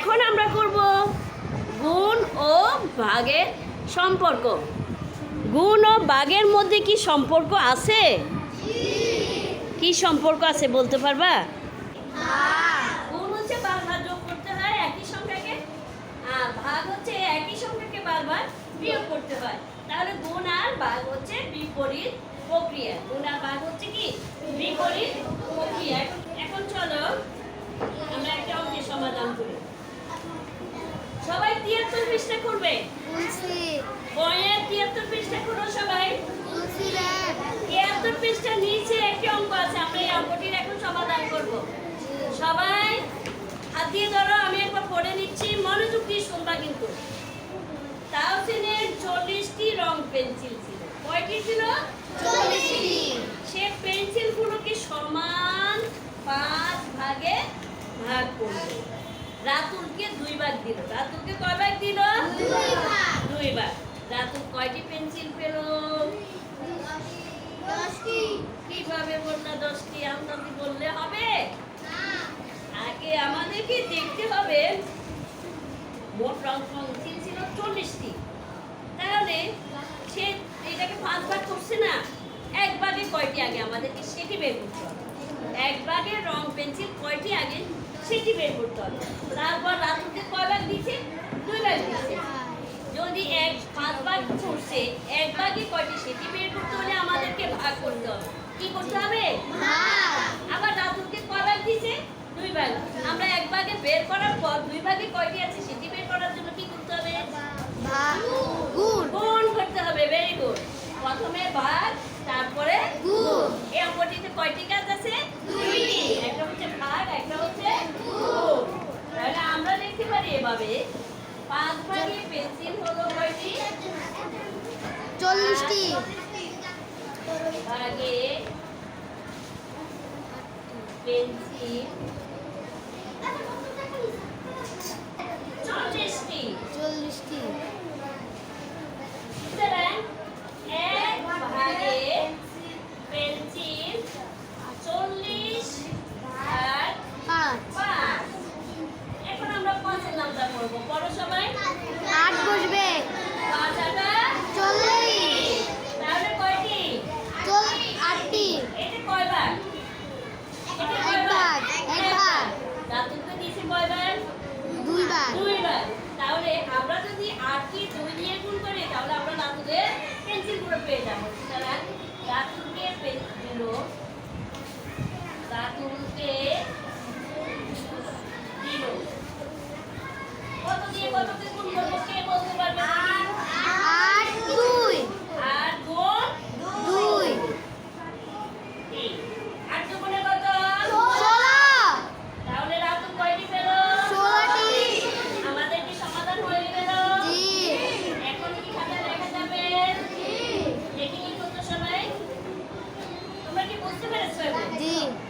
এখন আমরা করব গুণ ও ভাগের সম্পর্ক। গুণ ও ভাগের মধ্যে কি সম্পর্ক আছে? কি সম্পর্ক আছে বলতে পারবা? গুণ হচ্ছে বারবার যোগ করতে হয় একই সংখ্যাকে। আর ভাগ হচ্ছে একই সংখ্যাকে বারবার বিয়োগ করতে হয়। তাহলে গুণ আর ভাগ হচ্ছে বিপরীত প্রক্রিয়া। গুণ আর ভাগ হচ্ছে কি? বিপরীত প্রক্রিয়া এখন- এখন চলো আমরা একটা অঙ্কের সমাধান করি সবাই তিয়াত্তর পৃষ্ঠা করবে? বইয়ের তিয়াত্তর পৃষ্ঠা করো সবাই। তিয়াত্তর পৃষ্ঠার নিচে একটি অঙ্ক আছে আমরা এই অঙ্কটির এখন সমাধান করব। সবাই হাত দিয়ে ধরো আমি একবার পড়ে নিচ্ছি মনোযোগ দিয়ে শুনবা কিন্তু। তাওসিনের চল্লিশটি রং পেন্সিল ছিল। কয়টি ছিল? সে পেন্সিলগুলোকে সমান পাঁচ ভাগে ভাগ করল রাতুলকে দুই ভাগ দিল। রাতুলকে কয় ভাগ দিল? দুই ভাগ। রাতুল কয়টি পেন্সিল পেল? কীভাবে বললা দশটি? আমদানি বললে হবে? আগে আমাদেরকে দেখতে হবে। মোট রং পেন্সিল ছিল চল্লিশটি। তাহলে সে এটাকে পাঁচ ভাগ করছে না? এক ভাগে কয়টি আগে আমাদেরকে সেটি বের করতে হবে। এক ভাগে রং পেন্সিল কয়টি আগে? সেটি বের করতে হবে। তারপর রাত্রিতে কয়বার দিছে দুই ভাগ দিয়েছে। যদি এক পাঁচ ভাগ করছে এক ভাগে কয়টি সেটি বের করতে হলে আমাদেরকে ভাগ করতে হবে। কি করতে হবে? আবার রাত্রিতে কয়বার ভাগ দিয়েছে? দুই ভাগ আমরা এক ভাগে বের করার পর দুই ভাগে কয়টি আছে সেটি বের করার জন্য কি করতে হবে ভাগ গুণ গুণ করতে হবে ভেরি গুড প্রথমে ভাগ তারপরে গুণ এই অঙ্কটিতে কয়টি কাজ আছে? দুইটি। একটা হচ্ছে ভাগ একটা হচ্ছে গুণ তাহলে আমরা লিখতে পারি এভাবে। পাঁচ ভাগে পেন্সিল হলো কয়টি? চল্লিশটি। ভাগে পেন্সিল চল্লিশটি। চল্লিশটি সুতরাং এক ভাগে পেন্সিল চল্লিশ আর পাঁচ পাঁচ এখন আমরা পাঁচের নামটা করব বড় সবাই আট বসবে পাঁচ আটা চল্লিশ তাহলে কয়টি চল্লিশ আটটি এটা কয়বার এটা এক কয়বার? ভাগ, এক ভাগ। রাতুলকে দিয়েছি কয়বার দুই ভাগ দুইবার তাহলে আমরা যদি আটকে দুই দিয়ে গুণ করি তাহলে আমরা রাতুলের পেন্সিলগুলো পেয়ে যাব। সুতরাং রাতুলকে পেন্সিল রাতুলকে কত দিয়ে গুণ করব কে বলতে পারবে? D.